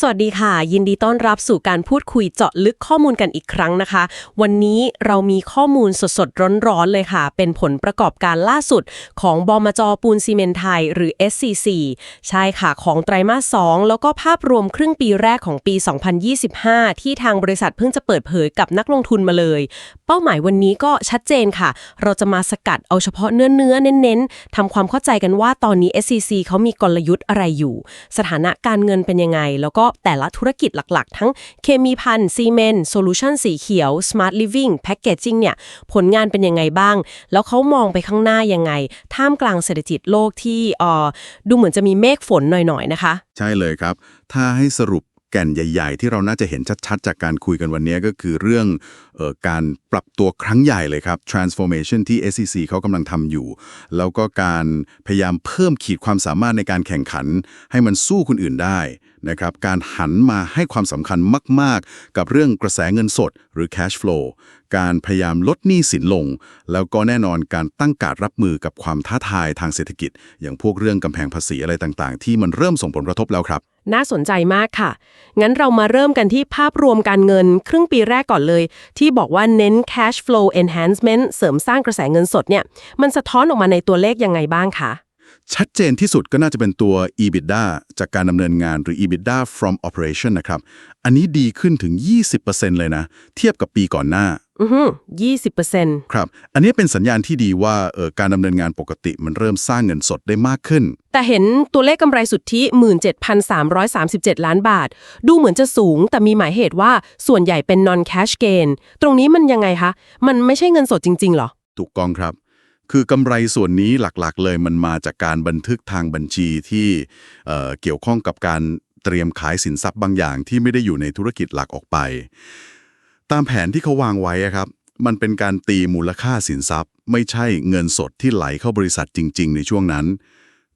สวัสดีค่ะ ยินดีต้อนรับสู่การพูดคุยเจาะลึกข้อมูลกันอีกครั้งนะคะ วันนี้เรามีข้อมูลสดๆ ร้อนๆ เลยค่ะ เป็นผลประกอบการล่าสุดของบอมจปูนซีเมนไทย หรือ SCC ใช่ค่ะ ของไตรมาส 2 แล้วก็ภาพรวมครึ่งปีแรกของปี 2025 ที่ทางบริษัทเพิ่งจะเปิดเผยกับนักลงทุนมาเลย เป้าหมายวันนี้ก็ชัดเจนค่ะ เราจะมาสกัดเอาเฉพาะเนื้อเนื้อเน้นๆทำความเข้าใจกันว่าตอนนี้ SCC เขามีกลยุทธ์อะไรอยู่ สถานะการเงินเป็นยังไงแล้วก็แต่ละธุรกิจหลักๆ ทั้งเคมีพันซีเมนต์โซลูชันสีเขียว Smart Living Packaging เนี่ยผลงานเป็นยังไงบ้าง แล้วเขามองไปข้างหน้ายังไง ท่ามกลางเศรษฐกิจโลกที่ออดูเหมือนจะมีเมฆฝนหน่อยๆนะคะ ใช่เลยครับ ถ้าให้สรุปแก่นใหญ่ ๆ ที่เราน่าจะเห็นชัดๆ จากการคุยกันวันนี้ก็คือเรื่อง การปรับตัวครั้งใหญ่เลยครับ transformation ที่ SEC เขากำลังทำอยู่ แล้วก็การพยายามเพิ่มขีดความสามารถในการแข่งขัน ให้มันสู้คนอื่นได้นะครับการหันมาให้ความสำคัญมาก ๆ กับเรื่องกระแสเงินสดหรือ cash flow การพยายามลดหนี้สินลง แล้วก็แน่นอนการตั้งการรับมือกับความท้าทายทางเศรษฐกิจ อย่างพวกเรื่องกำแพงภาษีอะไรต่างๆ ที่มันเริ่มส่งผลกระทบแล้วครับ น่าสนใจมากค่ะ งั้นเรามาเริ่มกันที่ภาพรวมการเงินครึ่งปีแรกก่อนเลย ที่ที่บอกว่าเน้น cash flow enhancement เสริมสร้างกระแสเงินสดเนี่ยมันสะท้อนออกมาในตัวเลขยังไงบ้างคะชัดเจนที่สุดก็น่าจะเป็นตัว EBITDA จากการดำเนินงานหรือ EBITDA from operation นะครับ อันนี้ดีขึ้นถึง 20%เลยนะ เทียบกับปีก่อนหน้า อือฮึยี่สิบเปอร์เซ็นต์ครับ อันนี้เป็นสัญญาณที่ดีว่าเออการดำเนินงานปกติมันเริ่มสร้างเงินสดได้มากขึ้น แต่เห็นตัวเลขกำไรสุทธิ 17,337 ล้านบาท ดูเหมือนจะสูง แต่มีหมายเหตุว่าส่วนใหญ่เป็น non cash gain ตรงนี้มันยังไงคะ มันไม่ใช่เงินสดจริงๆเหรอ ถูกกองครับ คือกำไรส่วนนี้หลักๆ เลยมันมาจากการบันทึกทางบัญชีที่เอ่อเกี่ยวข้องกับการเตรียมขายสินทรัพย์บางอย่างที่ไม่ได้อยู่ในธุรกิจหลักออกไป ตามแผนที่เขาวางไว้อะครับ มันเป็นการตีมูลค่าสินทรัพย์ ไม่ใช่เงินสดที่ไหลเข้าบริษัทจริง ๆ ในช่วงนั้น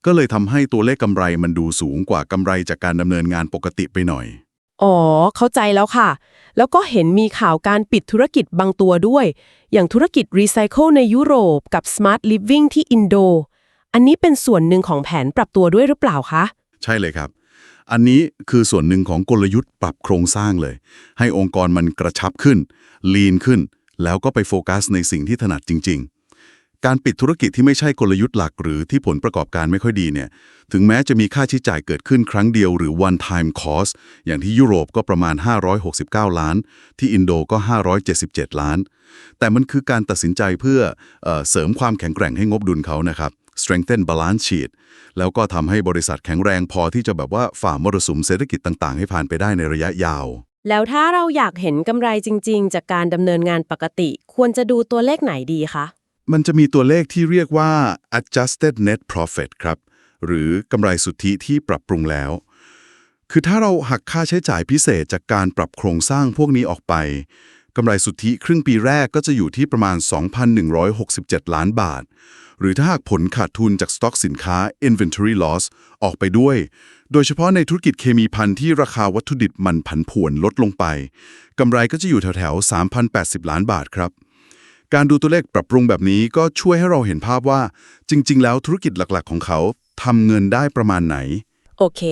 ก็เลยทำให้ตัวเลขกำไรมันดูสูงกว่ากำไรจากการดำเนินงานปกติไปหน่อย อ๋อ เข้าใจแล้วค่ะ แล้วก็เห็นมีข่าวการปิดธุรกิจบางตัวด้วย อย่างธุรกิจรีไซเคิลในยุโรปกับ Smart Living ที่อินโด อันนี้เป็นส่วนหนึ่งของแผนปรับตัวด้วยหรือเปล่าคะ ใช่เลยครับ อันนี้คือส่วนหนึ่งของกลยุทธ์ปรับโครงสร้างเลย ให้องค์กรมันกระชับขึ้น ลีนขึ้น แล้วก็ไปโฟกัสในสิ่งที่ถนัดจริง ๆ การปิดธุรกิจที่ไม่ใช่กลยุทธ์หลัก หรือที่ผลประกอบการไม่ค่อยดีเนี่ย ถึงแม้จะมีค่าใช้จ่ายเกิดขึ้นครั้งเดียวหรือ one time cost อย่างที่ยุโรปก็ประมาณ 569 ล้าน ที่อินโดก็ 577 ล้าน แต่มันคือการตัดสินใจเพื่อเออเสริมความแข็งแกร่งให้งบดุลเขานะครับ strengthen balance sheet แล้วก็ทำให้บริษัทแข็งแรงพอที่จะแบบว่าฝ่ามรสุมเศรษฐกิจต่างๆ ให้ผ่านไปได้ในระยะยาว แล้วถ้าเราอยากเห็นกำไรจริง ๆ จากการดำเนินงานปกติ ควรจะดูตัวเลขไหนดีคะ มันจะมีตัวเลขที่เรียกว่า adjusted net profit ครับ หรือกำไรสุทธิที่ปรับปรุงแล้ว คือถ้าเราหักค่าใช้จ่ายพิเศษจากการปรับโครงสร้างพวกนี้ออกไป กำไรสุทธิครึ่งปีแรกก็จะอยู่ที่ประมาณ 2,167 ล้านบาท หรือถ้าหากผลขาดทุนจากสต็อกสินค้า inventory loss ออกไปด้วย โดยเฉพาะในธุรกิจเคมีพันที่ราคาวัตถุดิบมันผันผวนลดลงไป กำไรก็จะอยู่แถวๆ 3,080 ล้านบาทครับ การดูตัวเลขปรับปรุงแบบนี้ก็ช่วยให้เราเห็นภาพว่า จริง ๆ แล้วธุรกิจหลักๆ ของเขาทำเงินได้ประมาณไหน โอเค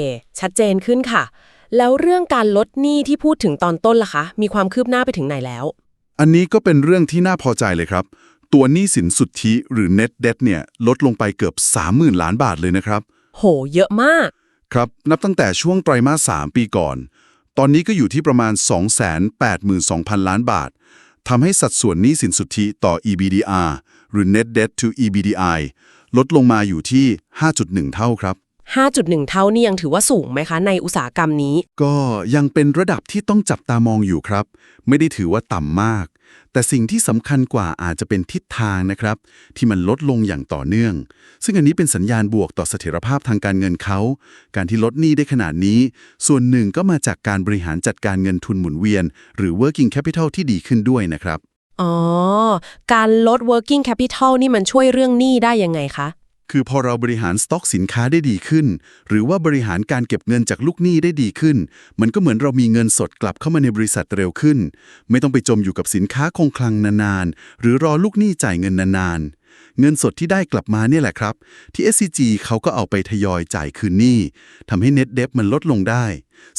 ชัดเจนขึ้นค่ะ แล้วเรื่องการลดหนี้ที่พูดถึงตอนต้นล่ะคะ มีความคืบหน้าไปถึงไหนแล้ว อันนี้ก็เป็นเรื่องที่น่าพอใจเลยครับ ตัวหนี้สินสุทธิหรือ net debt เนี่ยลดลงไปเกือบ 30,000 ล้านบาทเลยนะครับ โห เยอะมาก ครับนับตั้งแต่ช่วงไตรมาส 3 ปีก่อน ตอนนี้ก็อยู่ที่ประมาณ 282,000 ล้านบาททำให้สัดส่วนหนี้สินสุทธิต่อ EBDR หรือ net debt to EBDI ลดลงมาอยู่ที่ 5.1 เท่าครับ 5.1 เท่านี่ยังถือว่าสูงไหมคะ ในอุตสาหกรรมนี้ ก็ยังเป็นระดับที่ต้องจับตามองอยู่ครับ ไม่ได้ถือว่าต่ำมาก แต่สิ่งที่สำคัญกว่าอาจจะเป็นทิศทางนะครับ ที่มันลดลงอย่างต่อเนื่อง ซึ่งอันนี้เป็นสัญญาณบวกต่อเสถียรภาพทางการเงินเขา การที่ลดหนี้ได้ขนาดนี้ ส่วนหนึ่งก็มาจากการบริหารจัดการเงินทุนหมุนเวียน หรือ working capital ที่ดีขึ้นด้วยนะครับอ๋อ การลด working capital นี่มันช่วยเรื่องหนี้ได้ยังไงคะ คือพอเราบริหารสต็อกสินค้าได้ดีขึ้น หรือว่าบริหารการเก็บเงินจากลูกหนี้ได้ดีขึ้น มันก็เหมือนเรามีเงินสดกลับเข้ามาในบริษัทเร็วขึ้น ไม่ต้องไปจมอยู่กับสินค้าคงคลังนานๆ หรือรอลูกหนี้จ่ายเงินนานๆ เงินสดที่ได้กลับมาเนี่ยแหละครับ ที่ SCG เขาก็เอาไปทยอยจ่ายคืนหนี้ทำให้ Net Debt มันลดลงได้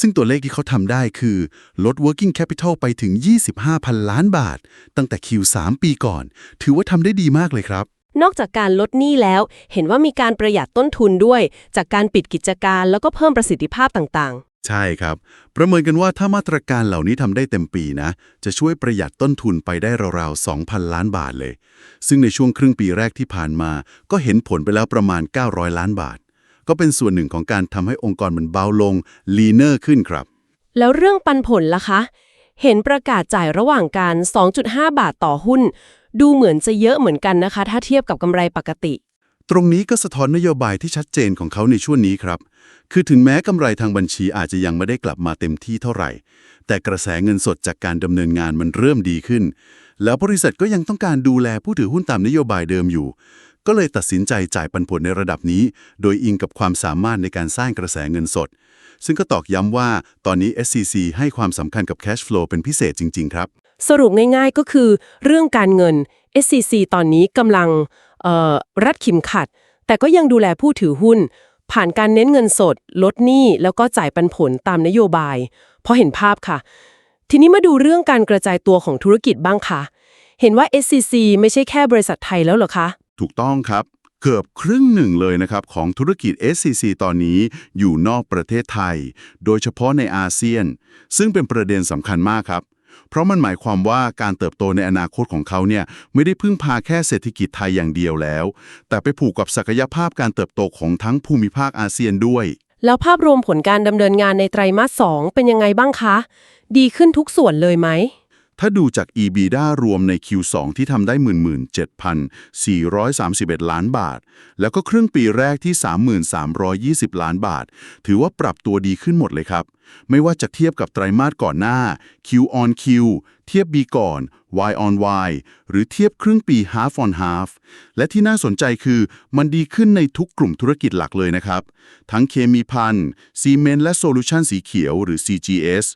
ซึ่งตัวเลขที่เขาทำได้คือ ลด Working Capital ไปถึง 25,000 ล้านบาท ตั้งแต่ Q3 ปีก่อน ถือว่าทำได้ดีมากเลยครับ นอกจากการลดหนี้แล้ว เห็นว่ามีการประหยัดต้นทุนด้วย จากการปิดกิจการแล้วก็เพิ่มประสิทธิภาพต่างใช่ครับ ประเมินกันว่าถ้ามาตรการเหล่านี้ทำได้เต็มปีนะ จะช่วยประหยัดต้นทุนไปได้ราวๆ 2,000 ล้านบาทเลย ซึ่งในช่วงครึ่งปีแรกที่ผ่านมา ก็เห็นผลไปแล้วประมาณ 900 ล้านบาท ก็เป็นส่วนหนึ่งของการทำให้องค์กรมันเบาลงลีเนอร์ขึ้นครับๆแล้วเรื่องปันผลล่ะคะ เห็นประกาศจ่ายระหว่างการ 2.5 บาทต่อหุ้นดูเหมือนจะเยอะเหมือนกันนะคะ ถ้าเทียบกับกำไรปกติ ตรงนี้ก็สะท้อนนโยบายที่ชัดเจนของเขาในช่วงนี้ครับ คือถึงแม้กำไรทางบัญชีอาจจะยังไม่ได้กลับมาเต็มที่เท่าไหร่ แต่กระแสเงินสดจากการดำเนินงานมันเริ่มดีขึ้น แล้วบริษัทก็ยังต้องการดูแลผู้ถือหุ้นตามนโยบายเดิมอยู่ ก็เลยตัดสินใจจ่ายปันผลในระดับนี้ โดยอิงกับความสามารถในการสร้างกระแสเงินสด ซึ่งก็ตอกย้ำว่าตอนนี้ SCC ให้ความสำคัญกับ cash flow เป็นพิเศษจริง ๆ ครับ สรุปง่ายๆก็คือเรื่องการเงิน SCC ตอนนี้กำลังรัดขิมขัด แต่ก็ยังดูแลผู้ถือหุ้น ผ่านการเน้นเงินสด ลดหนี้แล้วก็จ่ายปันผลตามนโยบายเพราะเห็นภาพค่ะ ทีนี้มาดูเรื่องการกระจายตัวของธุรกิจบ้างค่ะ เห็นว่า SCC ไม่ใช่แค่บริษัทไทยแล้วเหรอคะ ถูกต้องครับเกือบครึ่งหนึ่งเลยนะครับ ของธุรกิจ SCC ตอนนี้อยู่นอกประเทศไทย โดยเฉพาะในอาเซียน ซึ่งเป็นประเด็นสำคัญมากครับ เพราะมันหมายความว่าการเติบโตในอนาคตของเขาเนี่ยไม่ได้พึ่งพาแค่เศรษฐกิจไทยอย่างเดียวแล้ว แต่ไปผูกกับศักยภาพการเติบโตของทั้งภูมิภาคอาเซียนด้วย แล้วภาพรวมผลการดำเนินงานในไตรมาส2เป็นยังไงบ้างคะ ดีขึ้นทุกส่วนเลยไหม ถ้าดูจาก EBITDA รวมใน Q2 ที่ทำได้ 17,431 ล้านบาท แล้วก็ครึ่งปีแรกที่ 3,320 ล้านบาท ถือว่าปรับตัวดีขึ้นหมดเลยครับ ไม่ว่าจะเทียบกับไตรมาสก่อนหน้า Q on Q เทียบ B ก่อน Y on Y หรือเทียบครึ่งปี half on half และที่น่าสนใจคือมันดีขึ้นในทุกกลุ่มธุรกิจหลักเลยนะครับ ทั้งเคมีพันซีเมนต์และโซลูชันสีเขียวหรือ CGS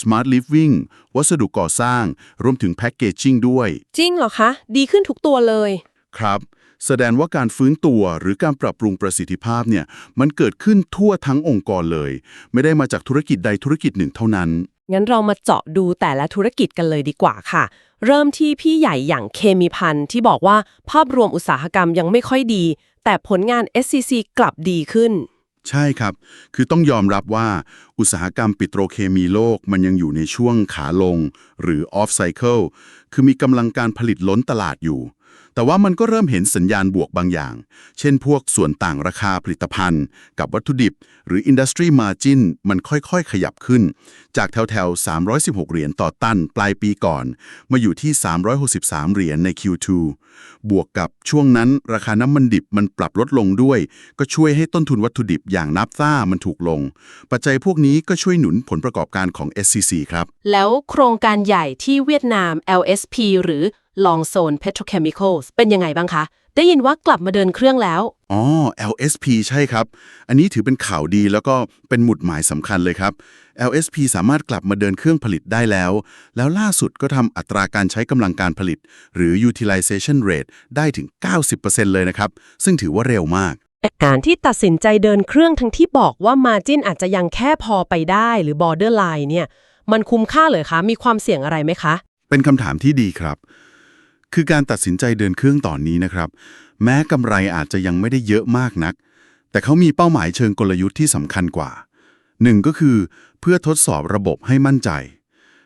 Smart Living วัสดุก่อสร้าง รวมถึงแพ็กเกจจิ้งด้วย จริงเหรอคะ ดีขึ้นทุกตัวเลย ครับ แสดงว่าการฟื้นตัวหรือการปรับปรุงประสิทธิภาพเนี่ยมันเกิดขึ้นทั่วทั้งองค์กรเลย ไม่ได้มาจากธุรกิจใดธุรกิจหนึ่งเท่านั้น งั้นเรามาเจาะดูแต่ละธุรกิจกันเลยดีกว่าค่ะ เริ่มที่พี่ใหญ่อย่างเคมีพันที่บอกว่าภาพรวมอุตสาหกรรมยังไม่ค่อยดี แต่ผลงาน SCC กลับดีขึ้น ใช่ครับ คือต้องยอมรับว่าอุตสาหกรรมปิโตรเคมีโลกมันยังอยู่ในช่วงขาลง หรือ off cycle คือมีกำลังการผลิตล้นตลาดอยู่ แต่ว่ามันก็เริ่มเห็นสัญญาณบวกบางอย่าง เช่นพวกส่วนต่างราคาผลิตภัณฑ์ กับวัตถุดิบ หรือ industry margin มันค่อยๆ ขยับขึ้น จากแถวๆ 316 เหรียญต่อตันปลายปีก่อน มาอยู่ที่ 363 เหรียญใน Q2 บวกกับช่วงนั้นราคาน้ำมันดิบมันปรับลดลงด้วย ก็ช่วยให้ต้นทุนวัตถุดิบอย่างนับซ่ามันถูกลง ปัจจัยพวกนี้ก็ช่วยหนุนผลประกอบการของ SCC ครับ แล้วโครงการใหญ่ที่เวียดนาม LSP หรือ Long Zone Petrochemicals เป็นยังไงบ้างคะ ได้ยินว่ากลับมาเดินเครื่องแล้ว อ๋อ LSP ใช่ครับ อันนี้ถือเป็นข่าวดีแล้วก็เป็นหมุดหมายสำคัญเลยครับ LSP สามารถกลับมาเดินเครื่องผลิตได้แล้ว แล้วล่าสุดก็ทำอัตราการใช้กำลังการผลิต หรือ utilization rate ได้ถึง 90%เลยนะครับ ซึ่งถือว่าเร็วมาก การที่ตัดสินใจเดินเครื่องทั้งที่บอกว่า Margin อาจจะยังแค่พอไปได้หรือ Borderline เนี่ย มันคุ้มค่าเลยคะ มีความเสี่ยงอะไรไหมคะ เป็นคำถามที่ดีครับ คือการตัดสินใจเดินเครื่องตอนนี้นะครับ แม้กำไรอาจจะยังไม่ได้เยอะมากนัก แต่เขามีเป้าหมายเชิงกลยุทธ์ที่สำคัญกว่าหนึ่งก็คือเพื่อทดสอบระบบให้มั่นใจ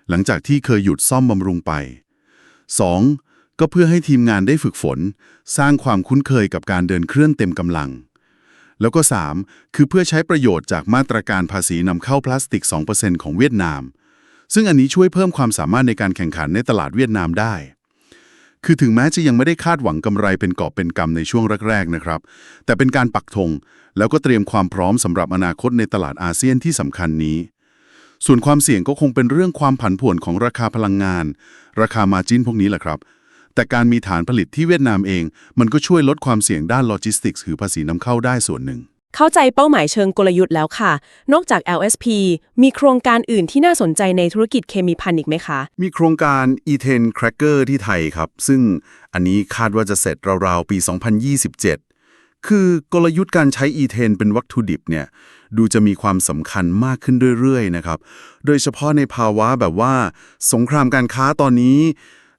หลังจากที่เคยหยุดซ่อมบำรุงไป 2. ก็เพื่อให้ทีมงานได้ฝึกฝน สร้างความคุ้นเคยกับการเดินเครื่องเต็มกำลัง แล้วก็ 3. คือเพื่อใช้ประโยชน์จากมาตรการภาษีนำเข้าพลาสติก 2%ของเวียดนาม ซึ่งอันนี้ช่วยเพิ่มความสามารถในการแข่งขันในตลาดเวียดนามได้ คือถึงแม้จะยังไม่ได้คาดหวังกำไรเป็นกอบเป็นกำในช่วงแรกๆนะครับ แต่เป็นการปักธงแล้วก็เตรียมความพร้อมสำหรับอนาคตในตลาดอาเซียนที่สำคัญนี้ ส่วนความเสี่ยงก็คงเป็นเรื่องความผันผวนของราคาพลังงาน ราคามาจินพวกนี้แหละครับ แต่การมีฐานผลิตที่เวียดนามเอง มันก็ช่วยลดความเสี่ยงด้านโลจิสติกส์หรือภาษีนำเข้าได้ส่วนหนึ่ง เข้าใจเป้าหมายเชิงกลยุทธ์แล้วค่ะ นอกจาก LSP มีโครงการอื่นที่น่าสนใจในธุรกิจเคมีพันอีกไหมคะ มีโครงการ E10 Cracker ที่ไทยครับ ซึ่งอันนี้คาดว่าจะเสร็จราวๆ ปี 2027 คือกลยุทธ์การใช้ E10 เป็นวัตถุดิบเนี่ยดูจะมีความสำคัญมากขึ้นเรื่อยๆนะครับ โดยเฉพาะในภาวะแบบว่า สงครามการค้าตอนนี้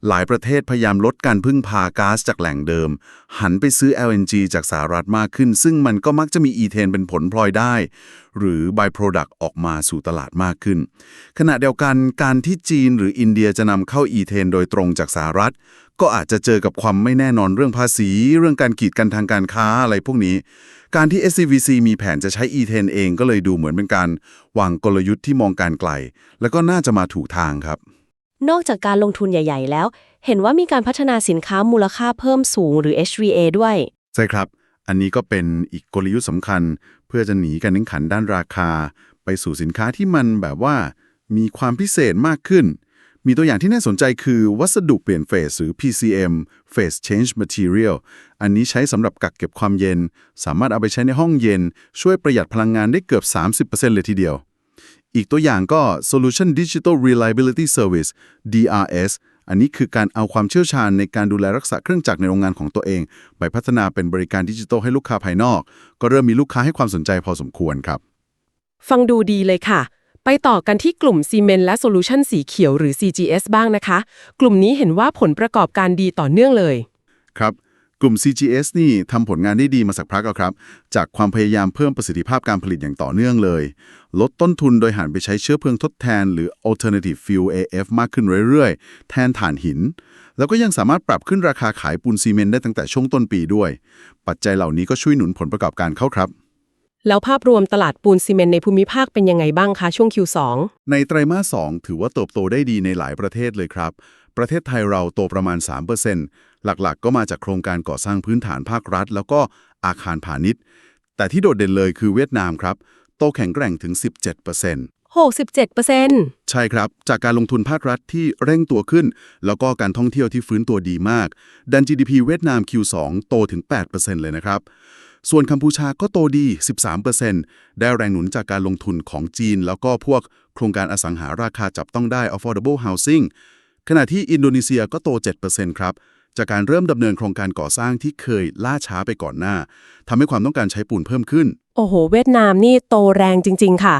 หลายประเทศพยายามลดการพึ่งพาก๊าซจากแหล่งเดิม หันไปซื้อ LNG จากสหรัฐมากขึ้น ซึ่งมันก็มักจะมี E10 เป็นผลพลอยได้ หรือ byproduct ออกมาสู่ตลาดมากขึ้น ขณะเดียวกันการที่จีนหรืออินเดียจะนำเข้า E10 โดยตรงจากสหรัฐ ก็อาจจะเจอกับความไม่แน่นอนเรื่องภาษี เรื่องการกีดกันทางการค้าอะไรพวกนี้ การที่ SCVC มีแผนจะใช้ E10 เองก็เลยดูเหมือนเป็นการวางกลยุทธ์ที่มองการไกล แล้วก็น่าจะมาถูกทางครับ นอกจากการลงทุนใหญ่ ๆ แล้ว เห็นว่ามีการพัฒนาสินค้ามูลค่าเพิ่มสูงหรือ HVA ด้วย ใช่ครับ อันนี้ก็เป็นอีกกลยุทธ์สำคัญ เพื่อจะหนีการแข่งขันด้านราคา ไปสู่สินค้าที่มันแบบว่า มีความพิเศษมากขึ้น มีตัวอย่างที่น่าสนใจคือวัสดุเปลี่ยนเฟสหรือ PCM Phase Change Material อันนี้ใช้สำหรับกักเก็บความเย็น สามารถเอาไปใช้ในห้องเย็น ช่วยประหยัดพลังงานได้เกือบ 30%เลยทีเดียว อีกตัวอย่างก็ Solution Digital Reliability Service DRS อันนี้คือการเอาความเชี่ยวชาญในการดูแลรักษาเครื่องจักรในโรงงานของตัวเอง ไปพัฒนาเป็นบริการดิจิทัลให้ลูกค้าภายนอก ก็เริ่มมีลูกค้าให้ความสนใจพอสมควรครับ ฟังดูดีเลยค่ะ ไปต่อกันที่กลุ่มซีเมนต์และโซลูชันสีเขียวหรือ CGS บ้างนะคะ กลุ่มนี้เห็นว่าผลประกอบการดีต่อเนื่องเลย ครับ กลุ่ม CGS นี่ทำผลงานได้ดีมาสักพักแล้วครับ จากความพยายามเพิ่มประสิทธิภาพการผลิตอย่างต่อเนื่องเลย ลดต้นทุนโดยหันไปใช้เชื้อเพลิงทดแทน หรือ alternative fuel AF มากขึ้นเรื่อยๆ แทนถ่านหิน แล้วก็ยังสามารถปรับขึ้นราคาขายปูนซีเมนต์ได้ตั้งแต่ช่วงต้นปีด้วย ปัจจัยเหล่านี้ก็ช่วยหนุนผลประกอบการเข้าครับ แล้วภาพรวมตลาดปูนซีเมนต์ในภูมิภาคเป็นยังไงบ้างคะช่วง Q2 ในไตรมาส 2 ถือว่าเติบโตได้ดีในหลายประเทศเลยครับ ประเทศไทยเราโตประมาณ 3%หลักๆ ก็มาจากโครงการก่อสร้างพื้นฐานภาครัฐ แล้วก็อาคารพาณิชย์ แต่ที่โดดเด่นเลยคือเวียดนามครับ โตแข็งแกร่งถึง 17% 67%ใช่ครับ จากการลงทุนภาครัฐที่เร่งตัวขึ้น แล้วก็การท่องเที่ยวที่ฟื้นตัวดีมาก ดัน GDP เวียดนาม Q2 โตถึง 8%เลยนะครับ ส่วนกัมพูชาก็โตดี 13%ได้แรงหนุนจากการลงทุนของจีน แล้วก็พวกโครงการอสังหาราคาจับต้องได้ affordable housing ขณะที่อินโดนีเซียก็โต 7%ครับ จากการเริ่มดำเนินโครงการก่อสร้างที่เคยล่าช้าไปก่อนหน้าทำให้ความต้องการใช้ปูนเพิ่มขึ้น โอ้โห เวียดนามนี่โตแรงจริง ๆ ค่ะ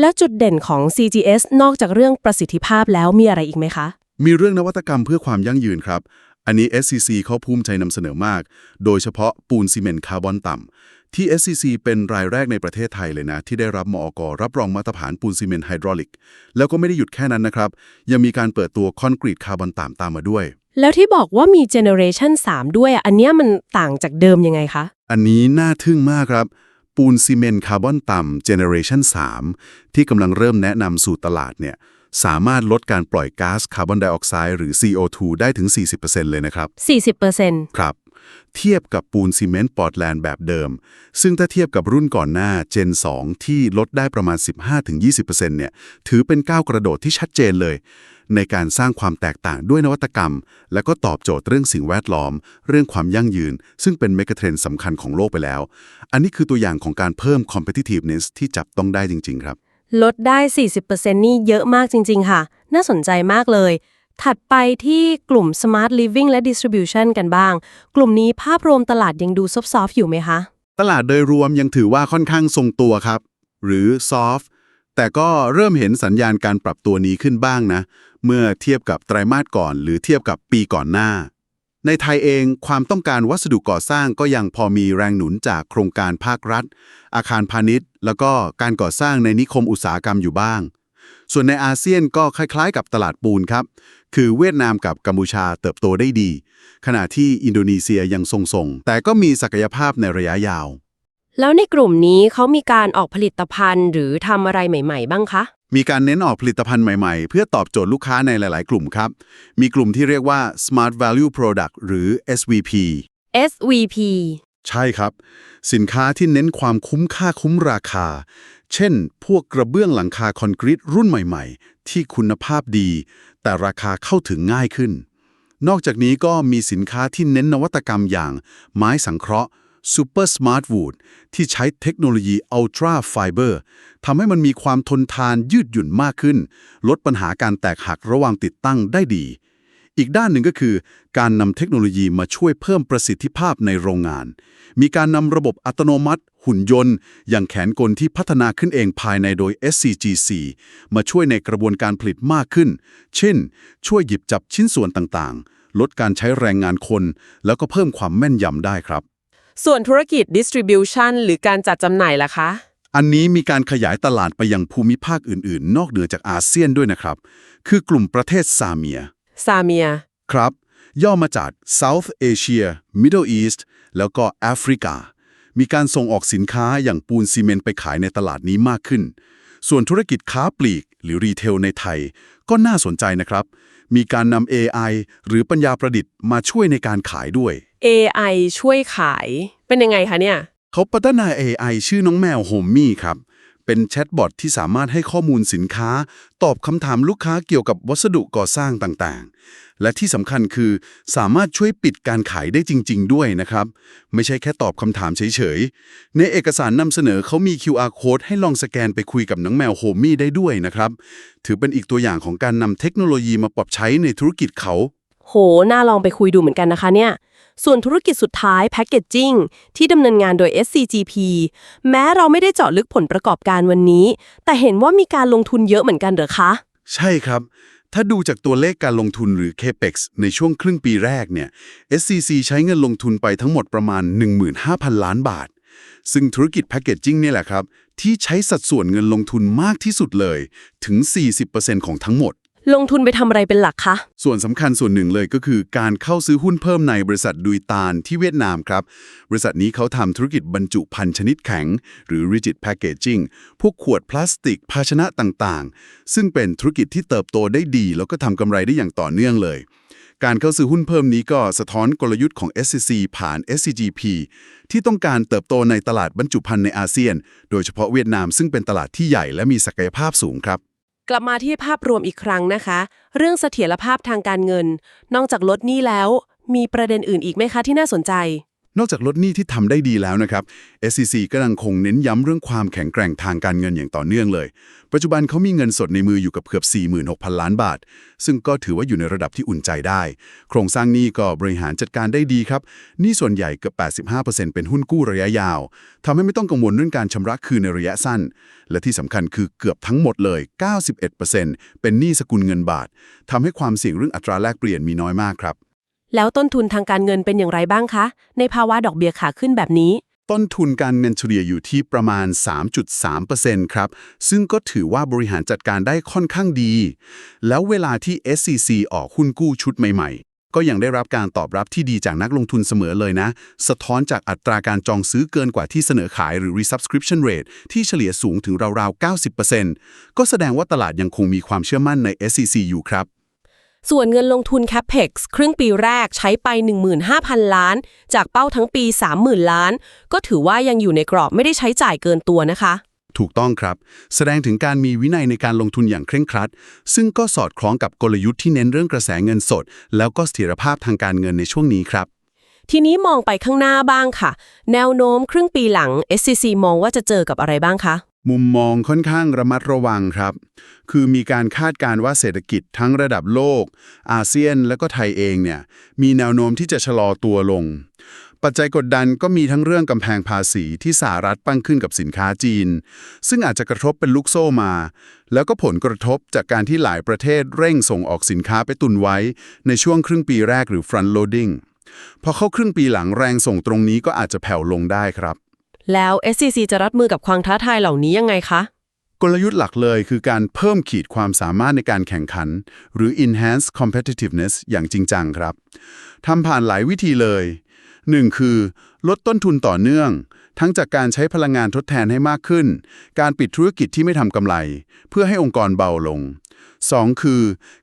แล้วจุดเด่นของ CGS นอกจากเรื่องประสิทธิภาพแล้วมีอะไรอีกไหมคะ มีเรื่องนวัตกรรมเพื่อความยั่งยืนครับ อันนี้ SCC เขาภูมิใจนำเสนอมาก โดยเฉพาะปูนซีเมนต์คาร์บอนต่ำ ที่ SCC เป็นรายแรกในประเทศไทยเลยนะ ที่ได้รับมอกรับรองมาตรฐานปูนซีเมนต์ไฮดรอลิก แล้วก็ไม่ได้หยุดแค่นั้นนะครับ ยังมีการเปิดตัวคอนกรีตคาร์บอนต่ำตามมาด้วย แล้วที่บอกว่ามีเจเนอเรชัน3ด้วยอะอันเนี้ยมันต่างจากเดิมยังไงคะ อันนี้น่าทึ่งมากครับ ปูนซีเมนต์คาร์บอนต่ำเจเนอเรชัน3ที่กำลังเริ่มแนะนำสู่ตลาดเนี่ย สามารถลดการปล่อยก๊าซคาร์บอนไดออกไซด์หรือ CO2 ได้ถึง 40%เลยนะครับ 40%ครับ เทียบกับปูนซีเมนต์ปอร์ตแลนด์แบบเดิม ซึ่งถ้าเทียบกับรุ่นก่อนหน้า Gen 2 ที่ลดได้ประมาณ 15-20%เนี่ยถือเป็นก้าวกระโดดที่ชัดเจนเลย ในการสร้างความแตกต่างด้วยนวัตกรรม และก็ตอบโจทย์เรื่องสิ่งแวดล้อม เรื่องความยั่งยืน ซึ่งเป็นเมกะเทรนด์สำคัญของโลกไปแล้ว อันนี้คือตัวอย่างของการเพิ่ม competitiveness ที่จับต้องได้จริง ๆ ครับ ลดได้ 40%นี่เยอะมากจริง ๆ ค่ะ น่าสนใจมากเลย ถัดไปที่กลุ่ม Smart Living และ Distribution กันบ้าง กลุ่มนี้ภาพรวมตลาดยังดูซอฟอยู่ไหมคะ ตลาดโดยรวมยังถือว่าค่อนข้างทรงตัวครับ หรือ soft แต่ก็เริ่มเห็นสัญญาณการปรับตัวนี้ขึ้นบ้างนะ เมื่อเทียบกับไตรมาสก่อน หรือเทียบกับปีก่อนหน้า ในไทยเองความต้องการวัสดุก่อสร้างก็ยังพอมีแรงหนุนจากโครงการภาครัฐ อาคารพาณิชย์ แล้วก็การก่อสร้างในนิคมอุตสาหกรรมอยู่บ้าง ส่วนในอาเซียนก็คล้ายๆ กับตลาดปูนครับ คือเวียดนามกับกัมพูชาเติบโตได้ดี ขณะที่อินโดนีเซียยังทรงๆแต่ก็มีศักยภาพในระยะยาว แล้วในกลุ่มนี้เขามีการออกผลิตภัณฑ์ หรือทำอะไรใหม่ ๆ บ้างคะ มีการเน้นออกผลิตภัณฑ์ใหม่ๆ เพื่อตอบโจทย์ลูกค้าในหลาย ๆ กลุ่มครับ มีกลุ่มที่เรียกว่า Smart Value Product หรือ SVP SVP ใช่ครับ สินค้าที่เน้นความคุ้มค่าคุ้มราคา เช่น พวกกระเบื้องหลังคาคอนกรีตรุ่นใหม่ ๆ ที่คุณภาพดี แต่ราคาเข้าถึงง่ายขึ้น นอกจากนี้ก็มีสินค้าที่เน้นนวัตกรรมอย่าง ไม้สังเคราะห์ Super Smart Wood ที่ใช้เทคโนโลยี Ultra Fiber ทำให้มันมีความทนทานยืดหยุ่นมากขึ้น ลดปัญหาการแตกหักระหว่างติดตั้งได้ดี อีกด้านหนึ่งก็คือ การนำเทคโนโลยีมาช่วยเพิ่มประสิทธิภาพในโรงงาน มีการนำระบบอัตโนมัติ หุ่นยนต์ อย่างแขนกลที่พัฒนาขึ้นเองภายในโดย SCGC มาช่วยในกระบวนการผลิตมากขึ้น เช่น ช่วยหยิบจับชิ้นส่วนต่างๆลดการใช้แรงงานคน แล้วก็เพิ่มความแม่นยำได้ครับ ส่วนธุรกิจ distribution หรือการจัดจำหน่ายล่ะคะ อันนี้มีการขยายตลาดไปยังภูมิภาคอื่น ๆ นอกเหนือจากอาเซียนด้วยนะครับ คือกลุ่มประเทศซาเมีย ซาเมีย ครับ ย่อมาจาก South Asia Middle East แล้วก็แอฟริกา มีการส่งออกสินค้าอย่างปูนซีเมนต์ไปขายในตลาดนี้มากขึ้น ส่วนธุรกิจค้าปลีกหรือรีเทลในไทย ก็น่าสนใจนะครับ มีการนำ AI หรือปัญญาประดิษฐ์มาช่วยในการขายด้วย AI ช่วยขายเป็นยังไงคะเนี่ย เขาพัฒนา AI ชื่อน้องแมวโฮมมี่ครับ เป็นแชทบอทที่สามารถให้ข้อมูลสินค้า ตอบคำถามลูกค้าเกี่ยวกับวัสดุก่อสร้างต่างๆ และที่สำคัญคือสามารถช่วยปิดการขายได้จริง ๆ ด้วยนะครับ ไม่ใช่แค่ตอบคำถามเฉยๆ ในเอกสารนำเสนอเขามี QR code ให้ลองสแกนไปคุยกับน้องแมวโฮมี่ได้ด้วยนะครับ ถือเป็นอีกตัวอย่างของการนำเทคโนโลยีมาปรับใช้ในธุรกิจเขา โห น่าลองไปคุยดูเหมือนกันนะคะเนี่ย ส่วนธุรกิจสุดท้ายแพ c เกจจิ้งที่ดำเนินงานโดย SCGP แม้เราไม่ได้เจาะลึกผลประกอบการวันนี้ แต่เห็นว่ามีการลงทุนเยอะเหมือนกันเหรอคะ ใช่ครับ ถ้าดูจากตัวเลขการลงทุนหรือ CAPEX ในช่วงครึ่งปีแรกเนี่ย SCC ใช้เงินลงทุนไปทั้งหมดประมาณ 15,000 ล้านบาท ซึ่งธุรกิจแพ c เกจจิ้งนี่แหละครับ ที่ใช้สัดส่วนเงินลงทุนมากที่สุดเลยถึง 40%ของทั้งหมด ลงทุนไปทำอะไรเป็นหลักคะ ส่วนสำคัญส่วนหนึ่งเลยก็คือการเข้าซื้อหุ้นเพิ่มในบริษัทดุยตาลที่เวียดนามครับ บริษัทนี้เขาทำธุรกิจบรรจุภัณฑ์ชนิดแข็ง หรือ rigid packaging พวกขวดพลาสติก ภาชนะต่างๆ ซึ่งเป็นธุรกิจที่เติบโตได้ดี แล้วก็ทำกำไรได้อย่างต่อเนื่องเลย การเข้าซื้อหุ้นเพิ่มนี้ก็สะท้อนกลยุทธ์ของ SCC ผ่าน SCGP ที่ต้องการเติบโตในตลาดบรรจุภัณฑ์ในอาเซียน โดยเฉพาะเวียดนามซึ่งเป็นตลาดที่ใหญ่และมีศักยภาพสูงครับ กลับมาที่ภาพรวมอีกครั้งนะคะ เรื่องเสถียรภาพทางการเงิน นอกจากลดหนี้แล้ว มีประเด็นอื่นอีกไหมคะที่น่าสนใจ นอกจากลดหนี้ที่ทำได้ดีแล้วนะครับ SCC ก็ยังคงเน้นย้ำเรื่องความแข็งแกร่งทางการเงินอย่างต่อเนื่องเลย ปัจจุบันเขามีเงินสดในมืออยู่กับเกือบ 46,000 ล้านบาท ซึ่งก็ถือว่าอยู่ในระดับที่อุ่นใจได้ โครงสร้างหนี้ก็บริหารจัดการได้ดีครับหนี้ส่วนใหญ่เกือบ 85%เป็นหุ้นกู้ระยะยาวทำให้ไม่ต้องกังวลเรื่องการชำระคืนในระยะสั้น และที่สำคัญคือเกือบทั้งหมดเลย 91%เป็นหนี้สกุลเงินบาททำให้ความเสี่ยงเรื่องอัตราแลกเปลี่ยนมีน้อยมากครับ แล้วต้นทุนทางการเงินเป็นอย่างไรบ้างคะ ในภาวะดอกเบี้ยขาขึ้นแบบนี้ ต้นทุนการเงินเฉลี่ยอยู่ที่ประมาณ 3.3%ครับ ซึ่งก็ถือว่าบริหารจัดการได้ค่อนข้างดี แล้วเวลาที่ SCC ออกหุ้นกู้ชุดใหม่ๆก็ยังได้รับการตอบรับที่ดีจากนักลงทุนเสมอเลยนะ สะท้อนจากอัตราการจองซื้อเกินกว่าที่เสนอขายหรือ resubscription rate ที่เฉลี่ยสูงถึงราวๆ 90%ก็แสดงว่าตลาดยังคงมีความเชื่อมั่นใน SCC อยู่ครับ ส่วนเงินลงทุน CAPEX ครึ่งปีแรกใช้ไป 15,000 ล้าน จากเป้าทั้งปี 30,000 ล้าน ก็ถือว่ายังอยู่ในกรอบไม่ได้ใช้จ่ายเกินตัวนะคะ ถูกต้องครับ แสดงถึงการมีวินัยในการลงทุนอย่างเคร่งครัด ซึ่งก็สอดคล้องกับกลยุทธ์ที่เน้นเรื่องกระแสเงินสด แล้วก็เสถียรภาพทางการเงินในช่วงนี้ครับ ทีนี้มองไปข้างหน้าบ้างค่ะ แนวโน้มครึ่งปีหลัง SCC มองว่าจะเจอกับอะไรบ้างคะ มุมมองค่อนข้างระมัดระวังครับ คือมีการคาดการว่าเศรษฐกิจทั้งระดับโลก อาเซียนและก็ไทยเองเนี่ยมีแนวโน้มที่จะชะลอตัวลง ปัจจัยกดดันก็มีทั้งเรื่องกำแพงภาษีที่สหรัฐปั้งขึ้นกับสินค้าจีน ซึ่งอาจจะกระทบเป็นลูกโซ่มา แล้วก็ผลกระทบจากการที่หลายประเทศเร่งส่งออกสินค้าไปตุนไว้ ในช่วงครึ่งปีแรกหรือ front loading พอเข้าครึ่งปีหลังแรงส่งตรงนี้ก็อาจจะแผ่วลงได้ครับ แล้ว SCC จะรับมือกับความท้าทายเหล่านี้ยังไงคะ กลยุทธ์หลักเลยคือการเพิ่มขีดความสามารถในการแข่งขัน หรือ enhance competitiveness อย่างจริงจังครับทำผ่านหลายวิธีเลย 1. คือ ลดต้นทุนต่อเนื่อง ทั้งจากการใช้พลังงานทดแทนให้มากขึ้น การปิดธุรกิจที่ไม่ทำกำไร เพื่อให้องค์กรเบาลง 2. คือ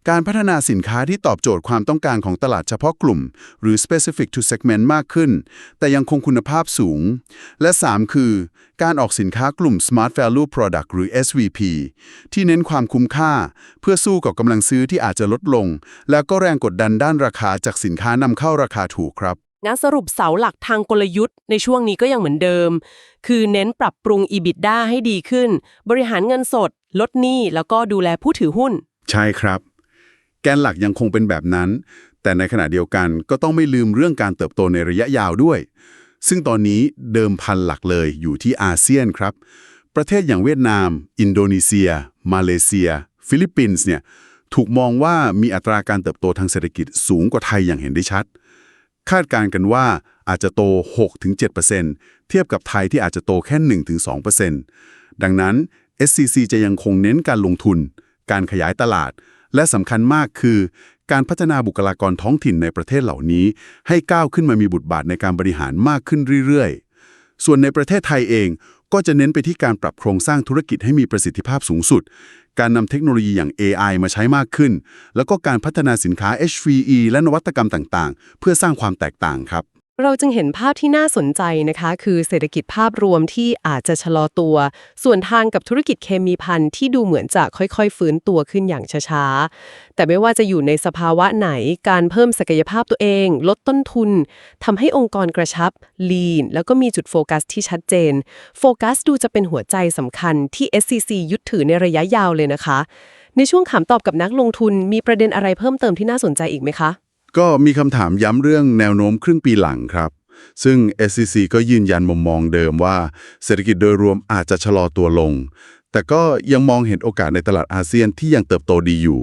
การพัฒนาสินค้าที่ตอบโจทย์ความต้องการของตลาดเฉพาะกลุ่ม หรือ specific to segment มากขึ้น แต่ยังคงคุณภาพสูง และ 3. คือ การออกสินค้ากลุ่ม smart value product หรือ SVP ที่เน้นความคุ้มค่า เพื่อสู้กับกำลังซื้อที่อาจจะลดลง แล้วก็แรงกดดันด้านราคาจากสินค้านำเข้าราคาถูกครับ งั้นสรุปเสาหลักทางกลยุทธ์ในช่วงนี้ก็ยังเหมือนเดิม คือเน้นปรับปรุง EBITDA ให้ดีขึ้น บริหารเงินสด ลดหนี้ แล้วก็ดูแลผู้ถือหุ้น ใช่ครับ แกนหลักยังคงเป็นแบบนั้น แต่ในขณะเดียวกันก็ต้องไม่ลืมเรื่องการเติบโตในระยะยาวด้วย ซึ่งตอนนี้เดิมพันหลักเลยอยู่ที่อาเซียนครับ ประเทศอย่างเวียดนาม อินโดนีเซีย มาเลเซีย ฟิลิปปินส์เนี่ยถูกมองว่ามีอัตราการเติบโตทางเศรษฐกิจสูงกว่าไทยอย่างเห็นได้ชัด คาดการณ์กันว่าอาจจะโต 6-7%เทียบกับไทยที่อาจจะโตแค่ 1-2%ดังนั้น SCC จะยังคงเน้นการลงทุน การขยายตลาด และสำคัญมากคือ การพัฒนาบุคลากรท้องถิ่นในประเทศเหล่านี้ ให้ก้าวขึ้นมามีบทบาทในการบริหารมากขึ้นเรื่อยๆ ส่วนในประเทศไทยเอง ก็จะเน้นไปที่การปรับโครงสร้างธุรกิจให้มีประสิทธิภาพสูงสุด การนำเทคโนโลยีอย่าง AI มาใช้มากขึ้น แล้วก็การพัฒนาสินค้า HVE และนวัตกรรมต่างๆ เพื่อสร้างความแตกต่างครับ เราจึงเห็นภาพที่น่าสนใจนะคะ คือเศรษฐกิจภาพรวมที่อาจจะชะลอตัว ส่วนทางกับธุรกิจเคมีพันที่ดูเหมือนจะค่อยๆ ฟื้นตัวขึ้นอย่างช้าๆ แต่ไม่ว่าจะอยู่ในสภาวะไหนการเพิ่มศักยภาพตัวเอง ลดต้นทุนทำให้องค์กรกระชับ lean แล้วก็มีจุดโฟกัสที่ชัดเจน โฟกัสดูจะเป็นหัวใจสำคัญที่ SCC ยึดถือในระยะยาวเลยนะคะ ในช่วงถามตอบกับนักลงทุนมีประเด็นอะไรเพิ่มเติมที่น่าสนใจอีกไหมคะ ก็มีคำถามย้ำเรื่องแนวโน้มครึ่งปีหลังครับ ซึ่ง SCC ก็ยืนยันมุมมองเดิมว่า เศรษฐกิจโดยรวมอาจจะชะลอตัวลง แต่ก็ยังมองเห็นโอกาสในตลาดอาเซียนที่ยังเติบโตดีอยู่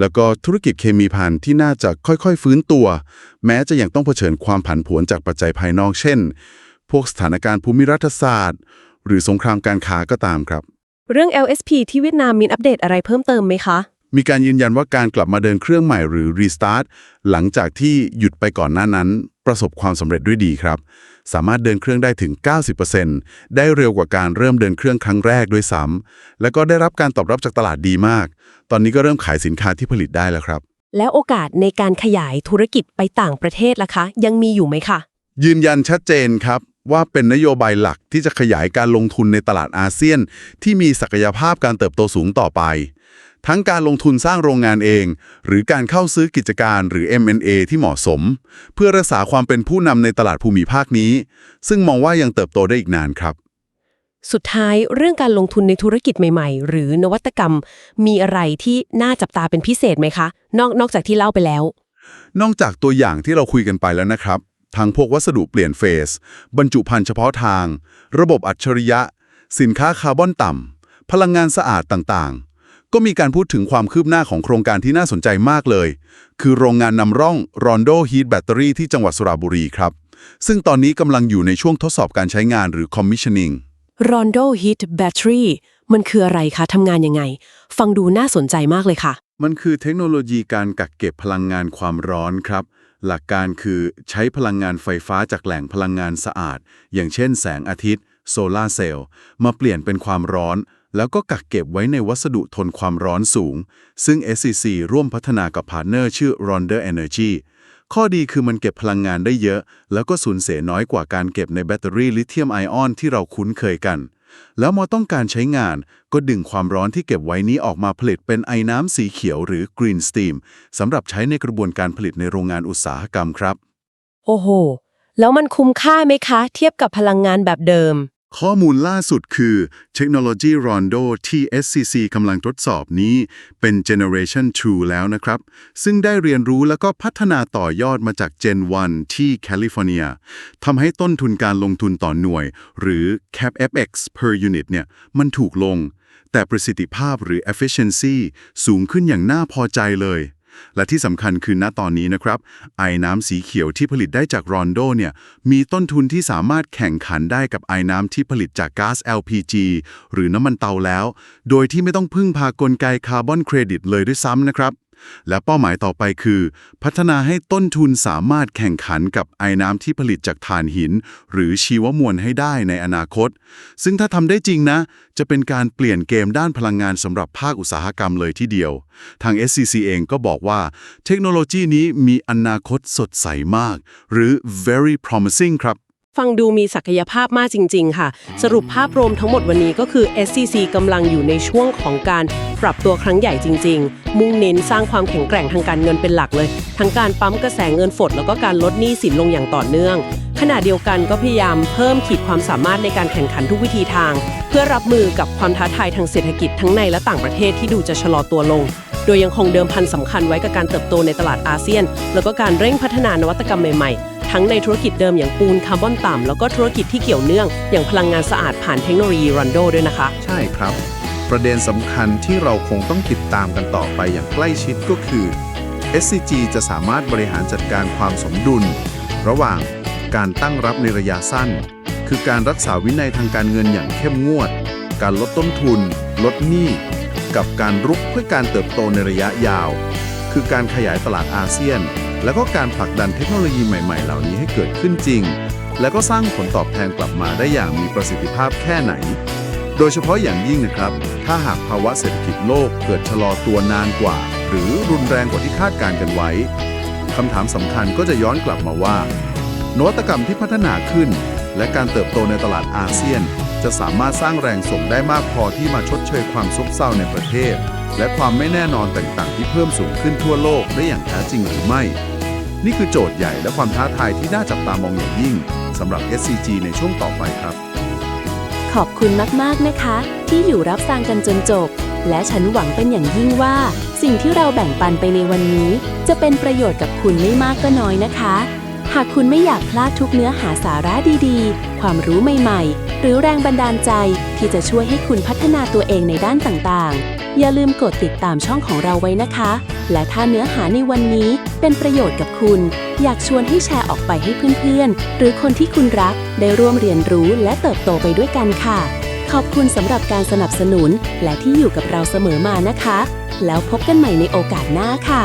แล้วก็ธุรกิจเคมีพันที่น่าจะค่อยๆ ฟื้นตัว แม้จะยังต้องเผชิญความผันผวนจากปัจจัยภายนอก เช่น พวกสถานการณ์ภูมิรัฐศาสตร์ หรือสงครามการค้าก็ตามครับ เรื่อง LSP ที่เวียดนามมีอัปเดตอะไรเพิ่มเติมไหมคะ มีการยืนยันว่าการกลับมาเดินเครื่องใหม่หรือ Restart หลังจากที่หยุดไปก่อนหน้านั้น ประสบความสำเร็จด้วยดีครับ สามารถเดินเครื่องได้ถึง 90%ได้เร็วกว่าการเริ่มเดินเครื่องครั้งแรกด้วยซ้ำแล้วก็ได้รับการตอบรับจากตลาดดีมาก ตอนนี้ก็เริ่มขายสินค้าที่ผลิตได้แล้วครับ แล้วโอกาสในการขยายธุรกิจไปต่างประเทศล่ะคะ ยังมีอยู่ไหมคะยืนยันชัดเจนครับว่าเป็นนโยบายหลักที่จะขยายการลงทุนในตลาดอาเซียน ที่มีศักยภาพการเติบโตสูงต่อไป ทั้งการลงทุนสร้างโรงงานเอง หรือการเข้าซื้อกิจการหรือ M&A ที่เหมาะสม เพื่อรักษาความเป็นผู้นำในตลาดภูมิภาคนี้ ซึ่งมองว่ายังเติบโตได้อีกนานครับ สุดท้ายเรื่องการลงทุนในธุรกิจใหม่ๆ หรือนวัตกรรม มีอะไรที่น่าจับตาเป็นพิเศษไหมคะ นอกนอกจากที่เล่าไปแล้ว นอกจากตัวอย่างที่เราคุยกันไปแล้วนะครับทางพวกวัสดุเปลี่ยนเฟส บรรจุภัณฑ์เฉพาะทาง ระบบอัจฉริยะ สินค้าคาร์บอนต่ำพลังงานสะอาดต่างๆ ก็มีการพูดถึงความคืบหน้าของโครงการที่น่าสนใจมากเลย คือโรงงานนำร่อง Rondo Heat Battery ที่จังหวัดสระบุรีครับ ซึ่งตอนนี้กำลังอยู่ในช่วงทดสอบการใช้งานหรือ commissioning Rondo Heat Battery มันคืออะไรคะทำงานยังไง ฟังดูน่าสนใจมากเลยค่ะ มันคือเทคโนโลยีการกักเก็บพลังงานความร้อนครับ หลักการคือใช้พลังงานไฟฟ้าจากแหล่งพลังงานสะอาด อย่างเช่นแสงอาทิตย์ โซลาร์เซลล์ มาเปลี่ยนเป็นความร้อน แล้วก็กักเก็บไว้ในวัสดุทนความร้อนสูง ซึ่ง SCC ร่วมพัฒนากับพาร์ทเนอร์ชื่อ Ronder Energy ข้อดีคือมันเก็บพลังงานได้เยอะ แล้วก็สูญเสียน้อยกว่าการเก็บในแบตเตอรี่ลิเธียมไอออนที่เราคุ้นเคยกัน แล้วมอต้องการใช้งานก็ดึงความร้อนที่เก็บไว้นี้ออกมาผลิตเป็นไอน้ำสีเขียวหรือ Green Steam สำหรับใช้ในกระบวนการผลิตในโรงงานอุตสาหกรรมครับ โอ้โห แล้วมันคุ้มค่าไหมคะ เทียบกับพลังงานแบบเดิม ข้อมูลล่าสุดคือเทคโนโลยี Rondo ที่ SCC กำลังทดสอบนี้เป็น Generation 2 แล้วนะครับ ซึ่งได้เรียนรู้แล้วก็พัฒนาต่อยอดมาจาก Gen 1 ที่แคลิฟอร์เนียทำให้ต้นทุนการลงทุนต่อหน่วย หรือ CapEx per unit เนี่ยมันถูกลง แต่ประสิทธิภาพหรือ efficiency สูงขึ้นอย่างน่าพอใจเลย และที่สำคัญคือณตอนนี้นะครับ ไอ้น้ำสีเขียวที่ผลิตได้จากรอนโดเนี่ยมีต้นทุนที่สามารถแข่งขันได้กับไอ้น้ำที่ผลิตจากก๊าซ LPG หรือน้ำมันเตาแล้ว โดยที่ไม่ต้องพึ่งพากลไกคาร์บอนเครดิตเลยด้วยซ้ำนะครับ และเป้าหมายต่อไปคือ พัฒนาให้ต้นทุนสามารถแข่งขันกับไอ้น้ำที่ผลิตจากถ่านหิน หรือชีวมวลให้ได้ในอนาคต ซึ่งถ้าทำได้จริงนะ จะเป็นการเปลี่ยนเกมด้านพลังงานสำหรับภาคอุตสาหกรรมเลยทีเดียว ทาง SCC เองก็บอกว่า เทคโนโลยีนี้มีอนาคตสดใสมาก หรือ very promising ครับ ฟังดูมีศักยภาพมากจริง ๆ ค่ะ สรุปภาพรวมทั้งหมดวันนี้ก็คือ SCC กำลังอยู่ในช่วงของการปรับตัวครั้งใหญ่จริง ๆ มุ่งเน้นสร้างความแข็งแกร่งทางการเงินเป็นหลักเลย ทั้งการปั๊มกระแสเงินฝดแล้วก็การลดหนี้สินลงอย่างต่อเนื่อง ขณะเดียวกันก็พยายามเพิ่มขีดความสามารถในการแข่งขันทุกวิธีทาง เพื่อรับมือกับความท้าทายทางเศรษฐกิจทั้งในและต่างประเทศที่ดูจะชะลอตัวลง โดยยังคงเดิมพันสำคัญไว้กับการเติบโตในตลาดอาเซียน แล้วก็การเร่งพัฒนานวัตกรรมใหม่ๆ ทั้งในธุรกิจเดิมอย่างปูนคาร์บอนต่ำแล้วก็ธุรกิจที่เกี่ยวเนื่อง อย่างพลังงานสะอาดผ่านเทคโนโลยีรันโดด้วยนะคะ ใช่ครับ ประเด็นสำคัญที่เราคงต้องติดตามกันต่อไปอย่างใกล้ชิดก็คือ SCG จะสามารถบริหารจัดการความสมดุล ระหว่างการตั้งรับในระยะสั้น คือการรักษาวินัยทางการเงินอย่างเข้มงวด การลดต้นทุน ลดหนี้ กับการรุกเพื่อการเติบโตในระยะยาว คือการขยายตลาดอาเซียน แล้วก็การผลักดันเทคโนโลยีใหม่ๆ เหล่านี้ให้เกิดขึ้นจริง แล้วก็สร้างผลตอบแทนกลับมาได้อย่างมีประสิทธิภาพแค่ไหน โดยเฉพาะอย่างยิ่งนะครับ ถ้าหากภาวะเศรษฐกิจโลกเกิดชะลอตัวนานกว่า หรือรุนแรงกว่าที่คาดการกันไว้คำถามสำคัญก็จะย้อนกลับมาว่านวัตกรรมที่พัฒนาขึ้น และการเติบโตในตลาดอาเซียน จะสามารถสร้างแรงส่งได้มากพอที่มาชดเชยความซบเซาในประเทศ และความไม่แน่นอนต่างๆ ที่เพิ่มสูงขึ้นทั่วโลกได้อย่างแท้จริงหรือไม่ นี่คือโจทย์ใหญ่และความท้าทายที่น่าจับตามองอย่างยิ่งสำหรับ SCG ในช่วงต่อไปครับ ขอบคุณมากๆนะคะ ที่อยู่รับฟังกันจนจบ และฉันหวังเป็นอย่างยิ่งว่า สิ่งที่เราแบ่งปันไปในวันนี้ จะเป็นประโยชน์กับคุณไม่มากก็น้อยนะคะ หากคุณไม่อยากพลาดทุกเนื้อหาสาระดีๆ ความรู้ใหม่ๆ หรือแรงบันดาลใจที่จะช่วยให้คุณพัฒนาตัวเองในด้านต่างๆ อย่าลืมกดติดตามช่องของเราไว้นะคะ และถ้าเนื้อหาในวันนี้เป็นประโยชน์กับคุณ อยากชวนให้แชร์ออกไปให้เพื่อนๆ หรือคนที่คุณรักได้ร่วมเรียนรู้และเติบโตไปด้วยกันค่ะ ขอบคุณสำหรับการสนับสนุนและที่อยู่กับเราเสมอมานะคะ แล้วพบกันใหม่ในโอกาสหน้าค่ะ